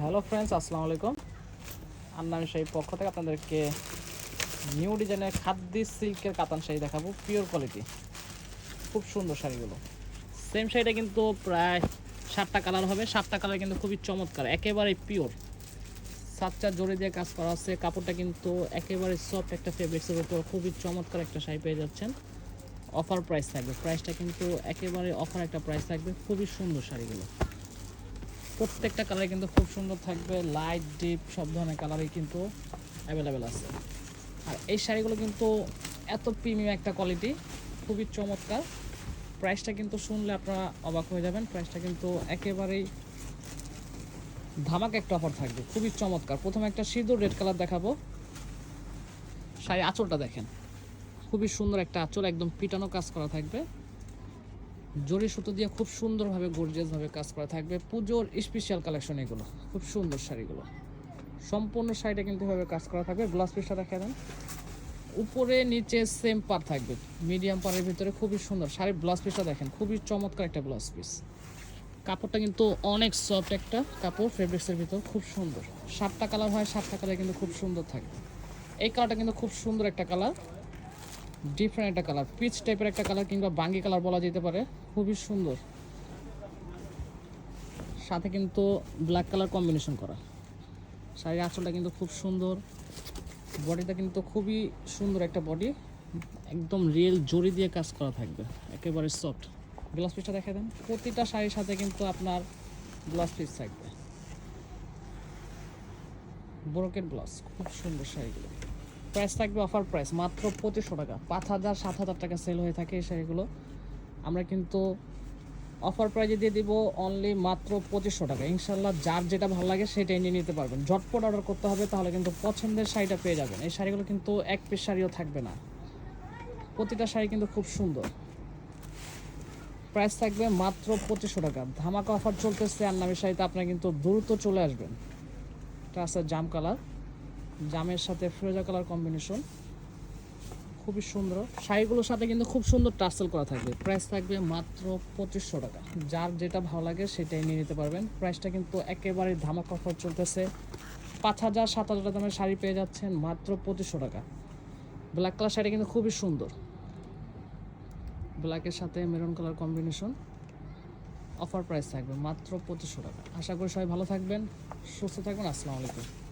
Hello friends আসসালামু আলাইকুম। আন্নামি শাড়ির পক্ষ থেকে আপনাদেরকে নিউ ডিজাইনের খাদ্যি সিল্কের কাতান শাড়ি দেখাবো পিওর কোয়ালিটি খুব সুন্দর শাড়িগুলো। সেম শাড়িটা কিন্তু প্রায় সাতটা কালার হবে। সাতটা কালার কিন্তু খুবই চমৎকার, একেবারে পিওর সাতটা জোরে দিয়ে কাজ করা আছে। কাপড়টা কিন্তু একেবারে সফট একটা ফেব্রিক্সের উপর খুবই চমৎকার একটা শাড়ি পেয়ে যাচ্ছেন। অফার প্রাইস থাকবে। প্রাইসটা কিন্তু একেবারে অফার একটা প্রাইস থাকবে। খুবই সুন্দর শাড়িগুলো। প্রত্যেকটা কালার কিন্তু খুব সুন্দর থাকবে। লাইট ডিপ সব ধরনের কালারই কিন্তু অ্যাভেলেবেল আছে। আর এই শাড়িগুলো কিন্তু এত প্রিমিয়াম একটা কোয়ালিটি খুবই চমৎকার। প্রাইসটা কিন্তু শুনলে আপনারা অবাক হয়ে যাবেন। প্রাইসটা কিন্তু একেবারেই ধামাকা একটা অফার থাকবে। খুবই চমৎকার। প্রথমে একটা সিঁদুর রেড কালার দেখাবো। শাড়ি আঁচলটা দেখেন। খুবই সুন্দর একটা আঁচল, একদম পিটানো কাজ করা থাকবে। জরি সুতো দিয়ে খুব সুন্দরভাবে গর্জিয়াসভাবে কাজ করা থাকবে। পুজোর স্পেশাল কালেকশন এগুলো, খুব সুন্দর শাড়িগুলো। সম্পূর্ণ শাড়িটা কিন্তু এভাবে কাজ করা থাকবে। গ্লাস পিসটা দেখা দেন। উপরে, নিচে সেম পার থাকবে। মিডিয়াম পারের ভিতরে খুবই সুন্দর। শাড়ির ব্লাউজ পিসটা দেখেন, খুবই চমৎকার একটা ব্লাউজ পিস কাপড়টা কিন্তু অনেক সফট একটা কাপড় ফেব্রিক্সের ভিতর, খুব সুন্দর। সাতটা কালার হয়, সাতটা কালার কিন্তু খুব সুন্দর থাকবে। এই কালারটা কিন্তু খুব সুন্দর একটা কালার ডিফারেন্ট একটা কালার পিচ টাইপের একটা কালার কিংবা বাঙ্গি কালার বলা যেতে পারে, খুবই সুন্দর। সাথে কিন্তু ব্ল্যাক কালার কম্বিনেশন করা। শাড়ির আঁচলটা কিন্তু খুব সুন্দর। বডিটা কিন্তু খুবই সুন্দর একটা বডি একদম রিয়েল জড়ি দিয়ে কাজ করা থাকবে, একেবারে সফট গ্লাস পিসটা দেখা দেন, প্রতিটা শাড়ির সাথে কিন্তু আপনার গ্লাস পিস থাকবে। ব্রোকেট ব্লাউজ খুব সুন্দর শাড়িগুলো। প্রাইস থাকবে অফার প্রাইস মাত্র পঁচিশশো টাকা। পাঁচ হাজার, সাত হাজার টাকা সেল হয়ে থাকে এই শাড়িগুলো। আমরা কিন্তু অফার প্রাইজে দিয়ে দিব অনলি মাত্র পঁচিশশো টাকা। ইনশাল্লাহ যার যেটা ভালো লাগে সেটাই নিয়ে নিতে পারবেন। ঝটপট অর্ডার করতে হবে, তাহলে কিন্তু পছন্দের শাড়িটা পেয়ে যাবেন। এই শাড়িগুলো কিন্তু এক পিস শাড়িও থাকবে না। প্রতিটা শাড়ি কিন্তু খুব সুন্দর। প্রাইস থাকবে মাত্র পঁচিশশো টাকা। ধামাকা অফার চলতেছে আর নামের শাড়িতে, আপনারা কিন্তু দ্রুত চলে আসবেন। এটা আছে জাম কালার জামের সাথে ফিরোজা কালার কম্বিনেশন। খুবই সুন্দর। শাড়িগুলোর সাথে কিন্তু খুব সুন্দর টার্সেল করা থাকবে। প্রাইস থাকবে মাত্র পঁচিশশো টাকা। যার যেটা ভালো লাগে সেটাই নিয়ে নিতে পারবেন। প্রাইসটা কিন্তু একেবারে ধামাকা অফার চলতেছে। পাঁচ হাজার, সাত হাজার দামের শাড়ি পেয়ে যাচ্ছেন মাত্র পঁচিশশো টাকা। ব্ল্যাক কালার শাড়ি কিন্তু খুবই সুন্দর। ব্ল্যাকের সাথে maroon colour combination. Offer price থাকবে মাত্র পঁচিশশো টাকা। আশা করি সবাই ভালো থাকবেন, সুস্থ থাকবেন। আসসালামু আলাইকুম।